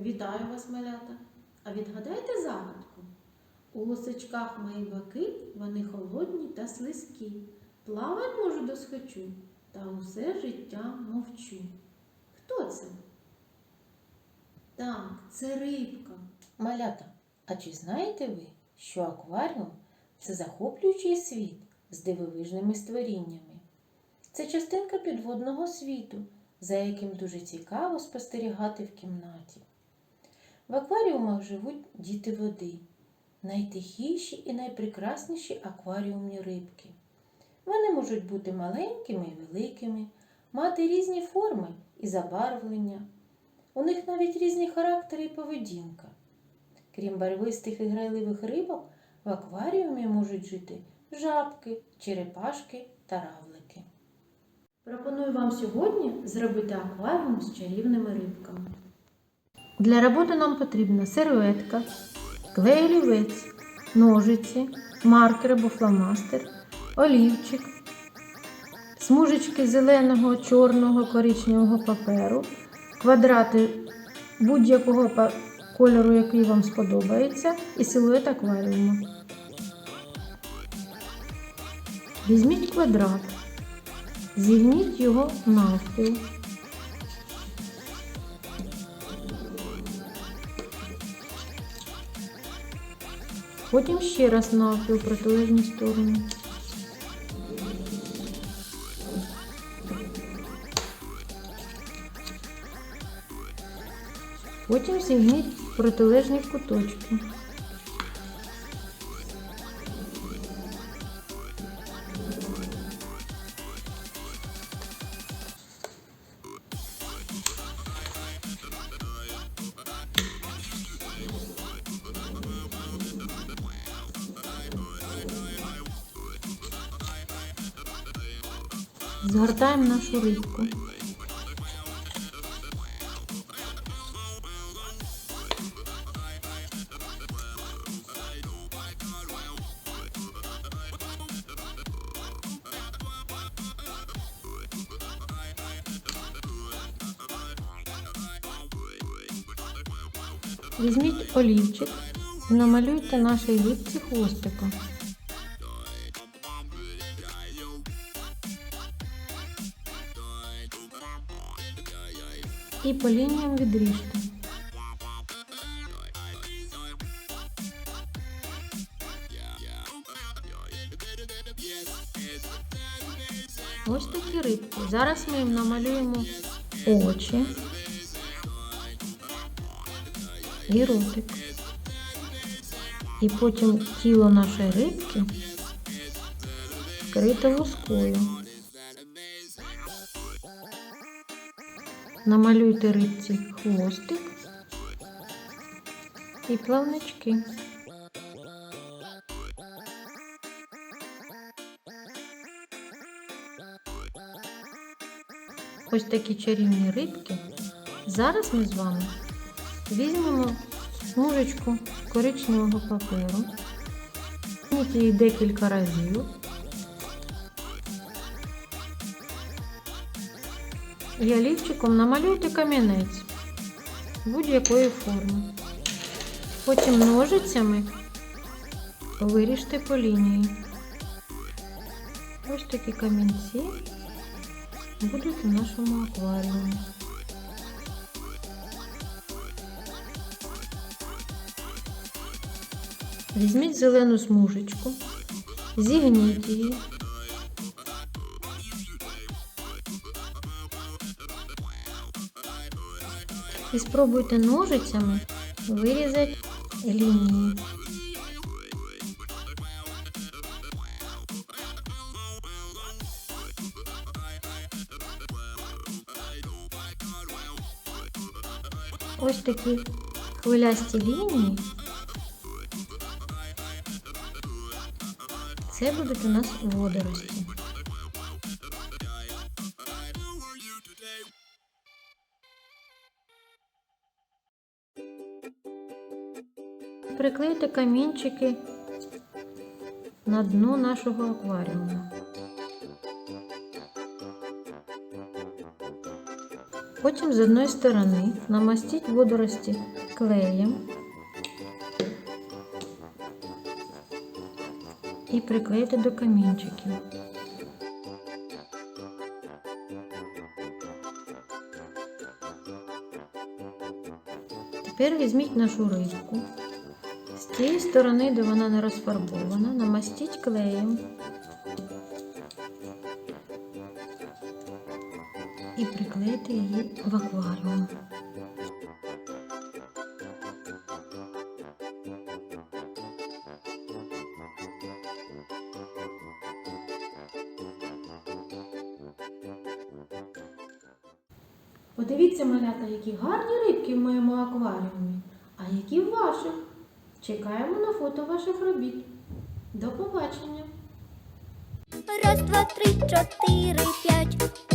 Вітаю вас, малята! А відгадайте загадку. У лосичках мої вони холодні та слизькі. Плавать можу досхочу, та усе життя мовчу. Хто це? Так, це рибка. Малята, а чи знаєте ви, що акваріум це захоплюючий світ з дивовижними створіннями? Це частинка підводного світу, за яким дуже цікаво спостерігати в кімнаті. В акваріумах живуть діти води, найтихіші і найпрекрасніші акваріумні рибки. Вони можуть бути маленькими і великими, мати різні форми і забарвлення. У них навіть різні характери і поведінка. Крім барвистих і грайливих рибок, в акваріумі можуть жити жабки, черепашки та равлики. Пропоную вам сьогодні зробити акваріум з чарівними рибками. Для роботи нам потрібна серветка, клей олівець, ножиці, маркер або фломастер, олівчик, смужечки зеленого, чорного, коричневого паперу, квадрати будь-якого кольору, який вам сподобається, і силует акваріуму. Візьміть квадрат, зігніть його навпіл. Потім ще раз навпіл протилежні сторони. Потім зігніть протилежні куточки. Згортаємо нашу рибку. Візьміть олівчик намалюйте нашій рибці хвостика. І по лініям відріжте. Ось такі рибки. Зараз ми їм намалюємо очі і ротик. І потім тіло нашої рибки вкрите лускою. Намалюйте рибці хвостик і плавнички. Ось такі чарівні рибки. Зараз ми з вами візьмемо смужечку коричневого паперу, її декілька разів. І олівчиком намалюйте камінець будь-якої форми. Потім ножицями виріжте по лінії. Ось такі камінці будуть у нашому акваріумі. Візьміть зелену смужечку, зігніть її. І спробуйте ножицями вирізати лінії. Ось такі хвилясті лінії. Це будуть у нас водорості. Приклейте камінчики на дно нашого акваріуму. Потім з одної сторони намастіть водорості клеєм і приклейте до камінчиків. Тепер візьміть нашу рибку. З тієї сторони, де вона не розфарбована, намастіть клеєм і приклейте її в акваріум. Подивіться, малята, які гарні рибки в моєму акваріумі, а які в ваших. Чекаємо на фото ваших робіт. До побачення! Раз, два, три, чотири, п'ять.